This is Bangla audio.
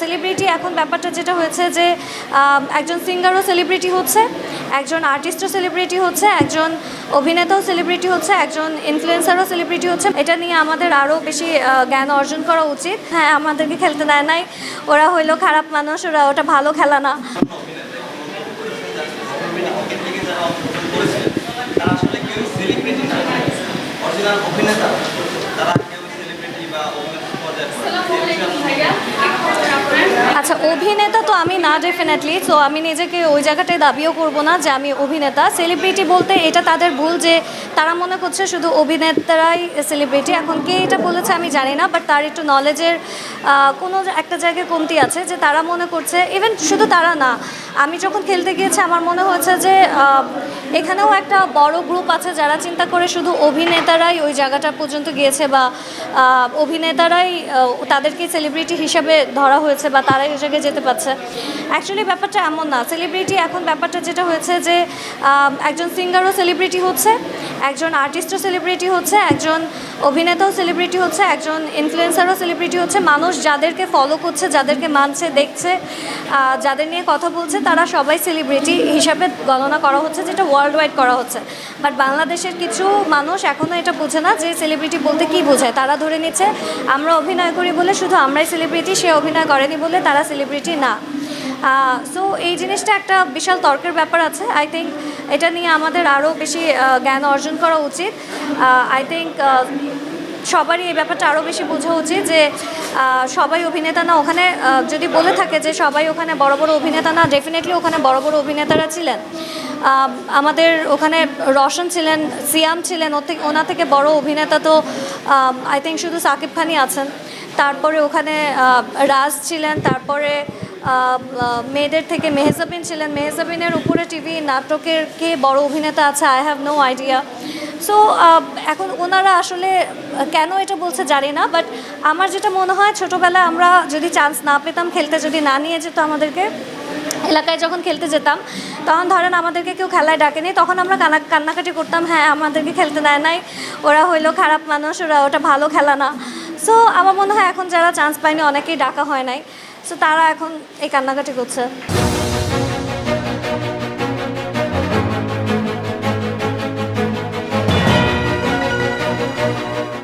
সেলিব্রিটি এখন ব্যাপারটা যেটা হয়েছে যে একজন সিঙ্গারও সেলিব্রিটি হচ্ছে একজন আর্টিস্টও সেলিব্রিটি হচ্ছে একজন অভিনেতাও সেলিব্রিটি হচ্ছে একজন ইনফ্লুয়েন্সারও সেলিব্রিটি হচ্ছে। এটা নিয়ে আমাদের আরও বেশি জ্ঞান অর্জন করা উচিত। হ্যাঁ আমাদেরকে খেলতে দেয় নাই। ওরা হইল খারাপ মানুষ ওরা ওটা ভালো খেলা না। অভিনেতা তারা কেউ সেলিব্রিটি বা অভিনেতা পর্যায়ে আচ্ছা অভিনেতা তো আমি না ডেফিনেটলি তো আমি নিজেকে ওই জায়গাটায় দাবিও করব না যে আমি অভিনেতা। সেলিব্রিটি বলতে এটা তাদের ভুল যে তারা মনে করছে শুধু অভিনেতারাই সেলিব্রিটি এখন কে এটা বলেছে আমি জানি না বাট তার একটু নলেজের কোনো একটা জায়গায় কমতি আছে যে তারা মনে করছে ইভেন শুধু তারা না আমি যখন খেলতে গিয়েছি, আমার মনে হয়েছে যে এখানেও একটা বড় গ্রুপ আছে যারা চিন্তা করে শুধু অভিনেতারাই ওই জায়গাটা পর্যন্ত গিয়েছে বা অভিনেতারাই তাদেরকে সেলিব্রিটি হিসাবে ধরা হয়েছে বা তারাই ওই জায়গায় যেতে পারছে। অ্যাকচুয়ালি ব্যাপারটা এমন না। সেলিব্রিটি এখন ব্যাপারটা যেটা হয়েছে যে একজন সিঙ্গারও সেলিব্রিটি হচ্ছে। একজন আর্টিস্টও সেলিব্রিটি হচ্ছে, একজন অভিনেতাও সেলিব্রিটি হচ্ছে, একজন ইনফ্লুয়েন্সারও সেলিব্রিটি হচ্ছে। মানুষ যাদেরকে ফলো করছে, যাদেরকে মানছে, দেখছে যাদের নিয়ে কথা বলছে, তারা সবাই সেলিব্রিটি হিসাবে গণনা করা হচ্ছে, যেটা ওয়ার্ল্ড ওয়াইড করা হচ্ছে। বাট বাংলাদেশের কিছু মানুষ এখনও এটা বোঝে না যে সেলিব্রিটি বলতে কী বোঝায়। তারা ধরে নিচ্ছে, আমরা অভিনয় করি বলে শুধু আমরাই সেলিব্রিটি সে অভিনয় করেনি বলে তারা সেলিব্রিটি না। সো এই জিনিসটা একটা বিশাল তর্কের ব্যাপার আছে। আই থিঙ্ক এটা নিয়ে আমাদের আরও বেশি জ্ঞান অর্জন করা উচিত। আই থিঙ্ক সবারই এই ব্যাপারটা আরও বেশি বোঝা উচিত যে সবাই অভিনেতা না, ওখানে যদি বলে থাকে যে সবাই ওখানে বড় বড় অভিনেতা না ডেফিনেটলি ওখানে বড় বড় অভিনেতারা ছিলেন। আমাদের ওখানে রোশন ছিলেন, সিয়াম ছিলেন ওনা থেকে বড় অভিনেতা তো আই থিঙ্ক শুধু সাকিব খানই আছেন। তারপরে ওখানে রাজ ছিলেন, তারপরে মেয়েদের থেকে মেহজাবিন ছিলেন। মেহজাবিনের উপরে টিভি নাটকের কে বড় অভিনেতা আছে I have no idea so এখন ওনারা আসলে কেন এটা বলছে জানি না বাট আমার যেটা মনে হয়, ছোটোবেলায় আমরা যদি চান্স না পেতাম খেলতে, যদি না নিয়ে যেত আমাদেরকে, এলাকায় যখন খেলতে যেতাম, তখন ধরেন আমাদেরকে কেউ খেলায় ডাকেনি, তখন আমরা কানা, কান্নাকাটি করতাম হ্যাঁ আমাদেরকে খেলতে দেয় নাই, ওরা হইল খারাপ মানুষ, ওরা ওটা ভালো খেলা না। সো আমার মনে হয় এখন যারা চান্স পায়নি, অনেকেই ডাকা হয় নাই। সো তারা এখন এই কান্নাকাটি করছে।